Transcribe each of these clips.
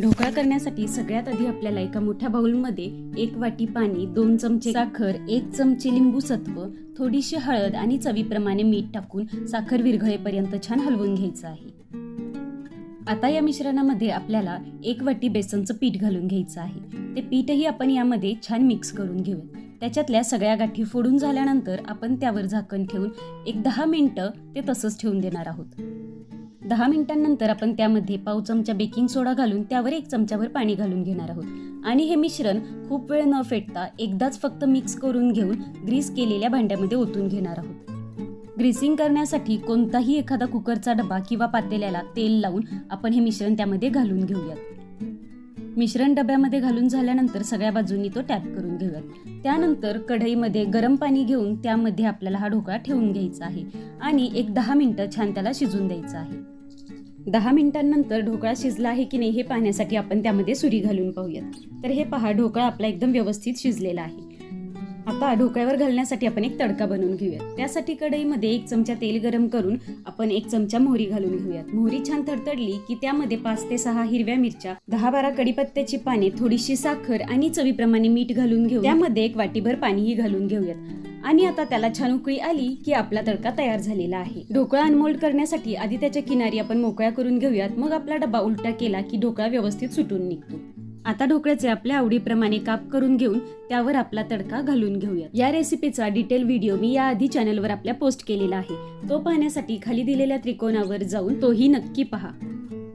ढोकळा करण्यासाठी सगळ्यात आधी आपल्याला एका मोठ्या बाउलमध्ये एक वाटी पाणी दोन चमचे साखर एक चमचे लिंबू सत्व थोडीशी हळद आणि चवीप्रमाणे मीठ टाकून साखर विरघळेपर्यंत छान हलवून घ्यायचं आहे. आता या मिश्रणामध्ये आपल्याला एक वाटी बेसनचं पीठ घालून घ्यायचं आहे. ते पीठही आपण यामध्ये छान मिक्स करून घेऊया त्याच्यातल्या सगळ्या गाठी फोडून झाल्यानंतर आपण त्यावर झाकण ठेवून एक दहा मिनिटं ते तसंच ठेवून देणार आहोत. दहा मिनिटांनंतर आपण त्यामध्ये पाव चमचा बेकिंग सोडा घालून त्यावर एक चमचाभर पाणी घालून घेणार आहोत. आणि हे मिश्रण खूप वेळ न फेटता एकदाच फक्त मिक्स करून घेऊन ग्रीस केलेल्या भांड्यामध्ये ओतून घेणार आहोत. ग्रीसिंग करण्यासाठी कोणताही एखादा कुकरचा डबा किंवा पातेल्याला तेल लावून आपण हे मिश्रण त्यामध्ये घालून घेऊयात. मिश्रण डब्यामध्ये घालून झाल्यानंतर सगळ्या बाजूंनी तो टॅप करून घेऊयात. त्यानंतर कढईमध्ये गरम पाणी घेऊन त्यामध्ये आपल्याला हा ढोकळा ठेवून घ्यायचा आहे आणि एक दहा मिनटं छान त्याला शिजून द्यायचं आहे. दहा मिनिटांनंतर ढोकळा शिजला आहे की नाही हे पाहण्यासाठी आपण त्यामध्ये सुरी घालून पाहूयात. तर हे पहा ढोकळा आपला एकदम व्यवस्थित शिजलेला आहे. आता ढोकळ्यावर घालण्यासाठी आपण एक तडका बनवून घेऊयात. त्यासाठी कढईमध्ये एक चमचा तेल गरम करून आपण एक चमचा मोहरी घालून घेऊयात. मोहरी छान तडतडली की त्यामध्ये पाच ते सहा हिरव्या मिरच्या दहा बारा कडीपत्त्याची पाने थोडीशी साखर आणि चवीप्रमाणे मीठ घालून घेऊ त्यामध्ये एक वाटीभर पाणीही घालून घेऊयात. आणि आता त्याला छान उकळी आली की आपला तडका तयार झालेला आहे. ढोकळा अनमोल्ड करण्यासाठी आधी त्याच्या किनारी आपण मोकळ्या करून घेऊयात. मग आपला डबा उलटा केला की ढोकळा व्यवस्थित सुटून निघतो. आता ढोकळ्याचे आपल्या आवडीप्रमाणे काप करून घेऊन त्यावर आपला तडका घालून घेऊया या रेसिपीचा डिटेल व्हिडिओ मी याआधी चॅनलवर आपल्या पोस्ट केलेला आहे. तो पाहण्यासाठी खाली दिलेल्या त्रिकोणावर जाऊन तोही नक्की पहा.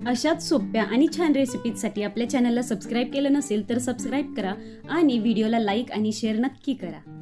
अशाच सोप्या आणि छान रेसिपीजसाठी आपल्या चॅनलला सबस्क्राईब केलं नसेल तर सबस्क्राईब करा आणि व्हिडिओला लाईक आणि शेअर नक्की करा.